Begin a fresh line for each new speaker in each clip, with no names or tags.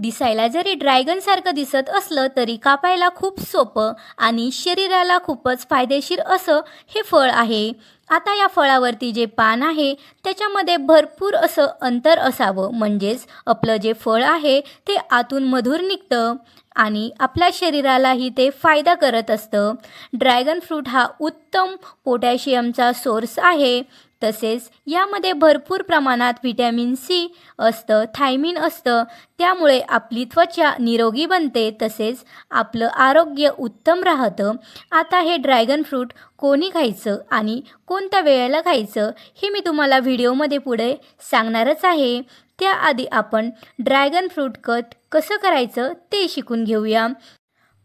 दिसायला जरी ड्रॅगनसारखं दिसत असलं तरी कापायला खूप सोपं आणि शरीराला खूपच फायदेशीर असं हे फळ आहे. आता या फळावरती जे पान आहे त्याच्यामध्ये भरपूर असं अंतर असावं. म्हणजेच आपलं जे फळ आहे ते आतून मधुर निघतं. आणि आपल्या शरीरालाही ते फायदा करत असतं. ड्रॅगन फ्रूट हा उत्तम पोटॅशियमचा सोर्स आहे. तसेच यामध्ये भरपूर प्रमाणात व्हिटॅमिन सी असतं थायमिन असतं. त्यामुळे आपली त्वचा निरोगी बनते. तसेच आपलं आरोग्य उत्तम राहतं. आता हे ड्रॅगन फ्रूट कोणी खायचं आणि कोणत्या वेळेला खायचं हे मी तुम्हाला व्हिडिओमध्ये पुढे सांगणारच आहे. त्याआधी आपण ड्रॅगन फ्रूट कट कसं करायचं ते शिकून घेऊया.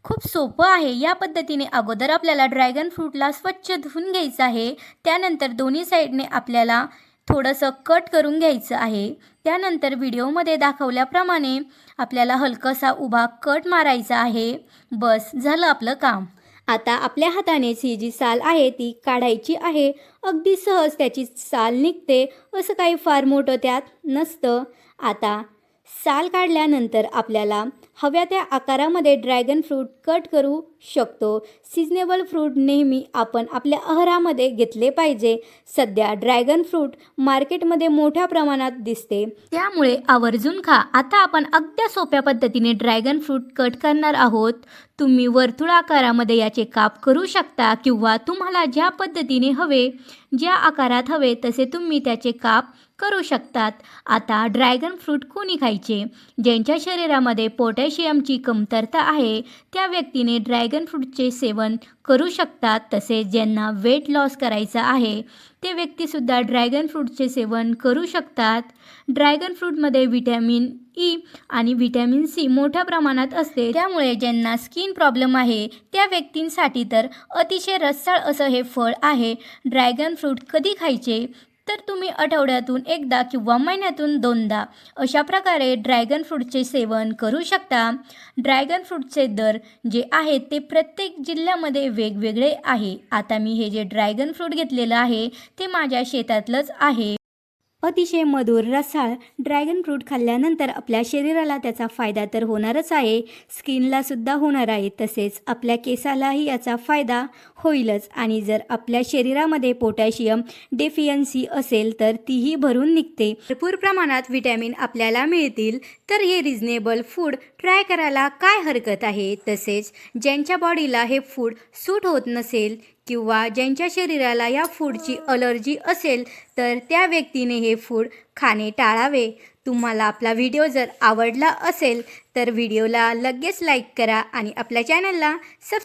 खूप सोपं आहे. या पद्धतीने अगोदर आपल्याला ड्रॅगन फ्रूटला स्वच्छ धुवून घ्यायचं आहे. त्यानंतर दोन्ही साईडने आपल्याला थोडंसं कट करून घ्यायचं आहे. त्यानंतर व्हिडिओमध्ये दाखवल्याप्रमाणे आपल्याला हलकसा उभा कट मारायचा आहे. बस झालं आपलं काम. आता आपल्या हातानेच ही जी साल आहे ती काढायची आहे. अगदी सहज त्याची साल निघते असं काही फार मोठं त्यात नसतं. आता साल काढल्यानंतर आपल्याला हव्या त्या आकारामध्ये ड्रॅगन फ्रूट कट करू शकतो. सिजनेबल फ्रूट नेहमी आपण आपल्या आहारामध्ये घेतले पाहिजे. सध्या ड्रॅगन फ्रूट मार्केटमध्ये मोठ्या प्रमाणात दिसते. त्यामुळे आवर्जून खा. आता आपण अगदी सोप्या पद्धतीने ड्रॅगन फ्रूट कट करणार आहोत. तुम्ही वर्तुळ आकारामध्ये याचे काप करू शकता किंवा तुम्हाला ज्या पद्धतीने हवे ज्या आकारात हवे तसे तुम्ही त्याचे काप करू शकतात. आता ड्रॅगन फ्रूट कोणी खायचे? ज्यांच्या शरीरामध्ये पोटॅशियमची कमतरता आहे त्या व्यक्तीने ड्रॅगन फ्रूटचे सेवन करू शकतात तसेच ज्यांना वेट लॉस करायचा आहे ते व्यक्तीसुद्धा ड्रॅगन फ्रूटचे सेवन करू शकतात. ड्रॅगन फ्रूटमध्ये व्हिटॅमिन ई आणि व्हिटॅमिन सी मोठ्या प्रमाणात असते. त्यामुळे ज्यांना स्किन प्रॉब्लेम आहे त्या व्यक्तींसाठी तर अतिशय रसाळ असं हे फळ आहे. ड्रॅगन फ्रूट कधी खायचे? तर तुम्ही आठवड्यातून एकदा किंवा महिन्यातून दोनदा अशा प्रकारे ड्रॅगन फ्रूटचे सेवन करू शकता. ड्रॅगन फ्रूटचे दर जे आहेत ते प्रत्येक जिल्ह्यामध्ये वेगवेगळे आहे. आता मी हे जे ड्रॅगन फ्रूट घेतलेलं आहे ते माझ्या शेतातलंच आहे. अतिशय मधुर रसाळ ड्रॅगन फ्रूट खाल्ल्यानंतर आपल्या शरीराला त्याचा फायदा तर होणारच आहे. स्किनला सुद्धा होणार आहे. तसेच आपल्या केसालाही याचा फायदा होईलच. आणि जर आपल्या शरीरामध्ये पोटॅशियम डेफियन्सी असेल तर तीही भरून निघते. भरपूर प्रमाणात विटॅमिन आपल्याला मिळतील. तर हे रिझनेबल फूड ट्राय करायला काय हरकत आहे? तसेच ज्यांच्या बॉडीला हे फूड सूट होत नसेल किंवा ज्यांच्या शरीराला या फूडची अलर्जी असेल तर त्या व्यक्तीने हे फूड खाणे टाळावे. तुम्हाला आपला व्हिडिओ जर आवडला असेल तर व्हिडिओला लगेच लाईक करा आणि आपल्या चॅनलला सब